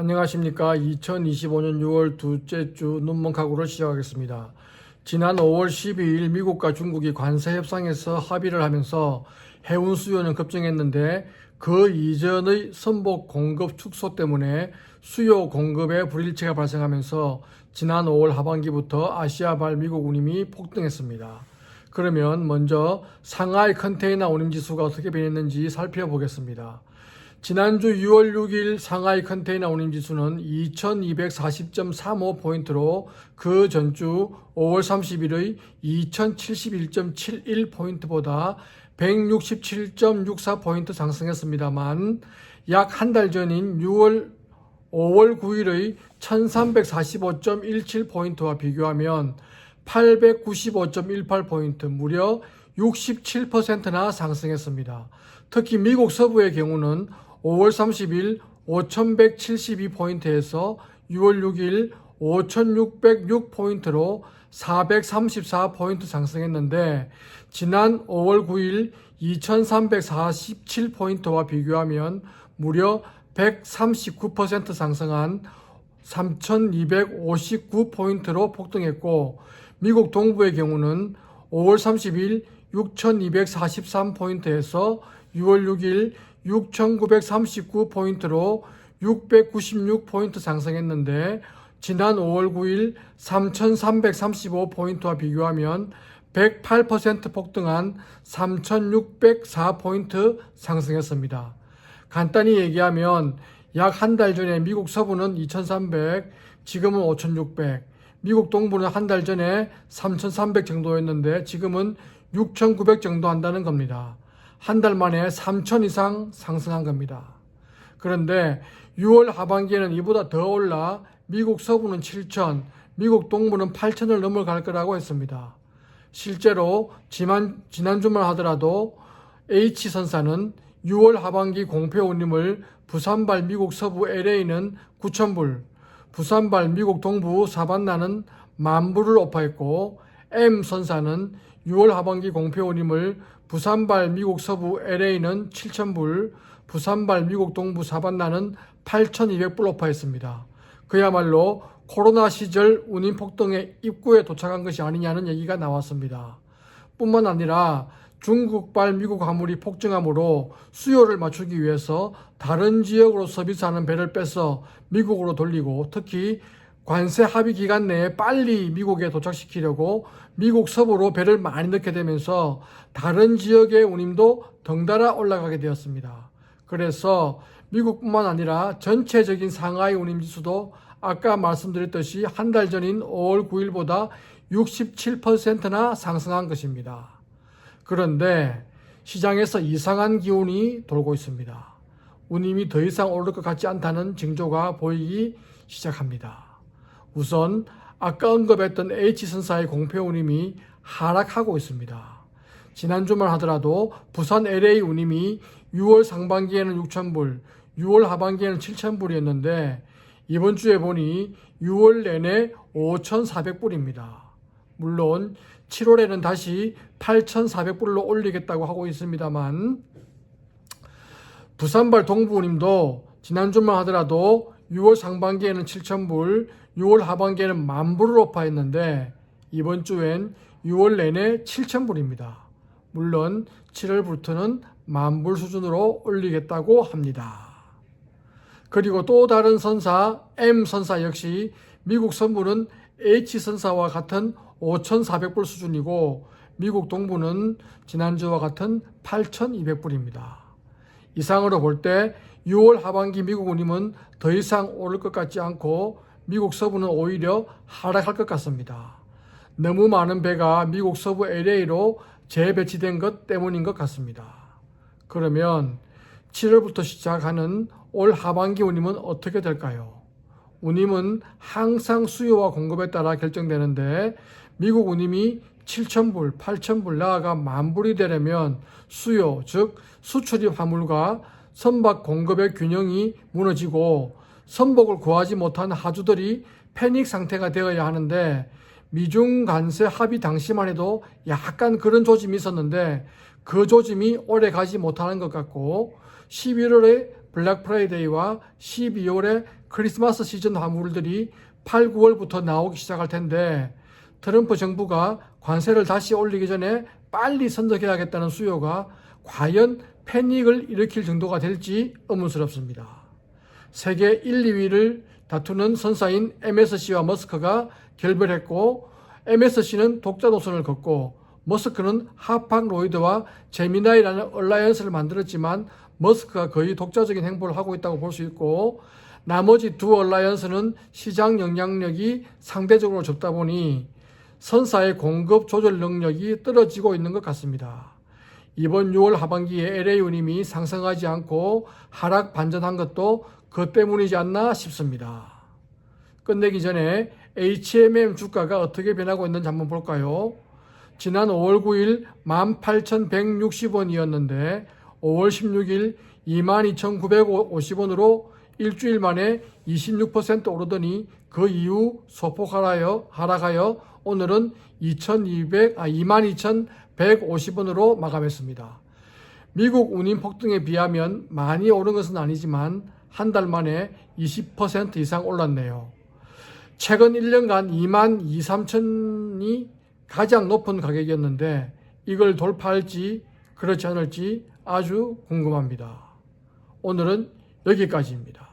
안녕하십니까. 2025년 6월 둘째 주 눈먼 카구를 시작하겠습니다. 지난 5월 12일 미국과 중국이 관세 협상에서 합의를 하면서 해운 수요는 급증했는데 그 이전의 선복 공급 축소 때문에 수요 공급에 불일치가 발생하면서 지난 5월 하반기부터 아시아발 미국 운임이 폭등했습니다. 그러면 먼저 상하이 컨테이너 운임 지수가 어떻게 변했는지 살펴보겠습니다. 지난주 6월 6일 상하이 컨테이너 운임 지수는 2240.35포인트로 그 전주 5월 30일의 2071.71포인트보다 167.64포인트 상승했습니다만 약 한 달 전인 6월 5월 9일의 1345.17포인트와 비교하면 895.18포인트 무려 67%나 상승했습니다. 특히 미국 서부의 경우는 5월 30일 5172포인트에서 6월 6일 5606포인트로 434포인트 상승했는데 지난 5월 9일 2347포인트와 비교하면 무려 139% 상승한 3259포인트로 폭등했고 미국 동부의 경우는 5월 30일 6243포인트에서 6월 6일 6939포인트로 696포인트 상승했는데 지난 5월 9일 3335포인트와 비교하면 108% 폭등한 3604포인트 상승했습니다. 간단히 얘기하면 약 한 달 전에 미국 서부는 2300, 지금은 5600, 미국 동부는 한 달 전에 3300 정도였는데 지금은 6900 정도 한다는 겁니다. 한 달 만에 3000 이상 상승한 겁니다. 그런데 6월 하반기에는 이보다 더 올라 미국 서부는 7000, 미국 동부는 8000을 넘어갈 거라고 했습니다. 실제로 지난, 지난주만 하더라도 H선사는 6월 하반기 공표 운임을 부산발 미국 서부 LA는 9,000불, 부산발 미국 동부 사반나는 만불을 오파했고 M선사는 6월 하반기 공표 운임을 부산발 미국 서부 LA는 7,000불, 부산발 미국 동부 사반나는 8,200불 오파했습니다. 그야말로 코로나 시절 운임 폭등의 입구에 도착한 것이 아니냐는 얘기가 나왔습니다. 뿐만 아니라 중국발 미국 화물이 폭증함으로 수요를 맞추기 위해서 다른 지역으로 서비스하는 배를 빼서 미국으로 돌리고 특히 관세 합의 기간 내에 빨리 미국에 도착시키려고 미국 서부로 배를 많이 넣게 되면서 다른 지역의 운임도 덩달아 올라가게 되었습니다. 그래서 미국뿐만 아니라 전체적인 상하이 운임 지수도 아까 말씀드렸듯이 한 달 전인 5월 9일보다 67%나 상승한 것입니다. 그런데 시장에서 이상한 기운이 돌고 있습니다. 운임이 더 이상 오를 것 같지 않다는 징조가 보이기 시작합니다. 우선 아까 언급했던 H선사의 공표 운임이 하락하고 있습니다. 지난주만 하더라도 부산 LA 운임이 6월 상반기에는 6,000불, 6월 하반기에는 7,000불이었는데 이번 주에 보니 6월 내내 5,400불입니다. 물론 7월에는 다시 8,400불로 올리겠다고 하고 있습니다만 부산발 동부운임도 지난주만 하더라도 6월 상반기에는 7,000불, 6월 하반기에는 만불을 오파했는데 이번 주엔 6월 내내 7,000불입니다. 물론 7월부터는 만불 수준으로 올리겠다고 합니다. 그리고 또 다른 선사 M 선사 역시 미국 선부는 H 선사와 같은 5,400불 수준이고 미국 동부는 지난주와 같은 8,200불입니다. 이상으로 볼 때 6월 하반기 미국 운임은 더 이상 오를 것 같지 않고 미국 서부는 오히려 하락할 것 같습니다. 너무 많은 배가 미국 서부 LA로 재배치된 것 때문인 것 같습니다. 그러면 7월부터 시작하는 올 하반기 운임은 어떻게 될까요? 운임은 항상 수요와 공급에 따라 결정되는데 미국 운임이 7,000불, 8,000불 나아가 만불이 되려면 수요, 즉 수출입 화물과 선박 공급의 균형이 무너지고 선복을 구하지 못한 하주들이 패닉 상태가 되어야 하는데 미중 관세 합의 당시만 해도 약간 그런 조짐이 있었는데 그 조짐이 오래 가지 못하는 것 같고 11월에 블랙 프라이데이와 12월의 크리스마스 시즌 화물들이 8, 9월부터 나오기 시작할 텐데 트럼프 정부가 관세를 다시 올리기 전에 빨리 선적해야겠다는 수요가 과연 패닉을 일으킬 정도가 될지 의문스럽습니다. 세계 1, 2위를 다투는 선사인 MSC와 머스크가 결별했고 MSC는 독자 노선을 걷고 머스크는 하팍 로이드와 제미나이라는 얼라이언스를 만들었지만 머스크가 거의 독자적인 행보를 하고 있다고 볼 수 있고 나머지 두 얼라이언스는 시장 영향력이 상대적으로 적다 보니 선사의 공급 조절 능력이 떨어지고 있는 것 같습니다. 이번 6월 하반기에 LA 운임이 상승하지 않고 하락 반전한 것도 그 때문이지 않나 싶습니다. 끝내기 전에 HMM 주가가 어떻게 변하고 있는지 한번 볼까요? 지난 5월 9일 18,160원이었는데 5월 16일 22,950원으로 일주일 만에 26% 오르더니 그 이후 소폭 하락하여, 하락하여 오늘은 2,200, 아, 22,150원으로 마감했습니다. 미국 운임 폭등에 비하면 많이 오른 것은 아니지만 한 달 만에 20% 이상 올랐네요. 최근 1년간 2만 2, 3천이 가장 높은 가격이었는데 이걸 돌파할지 그렇지 않을지 아주 궁금합니다. 오늘은 여기까지입니다.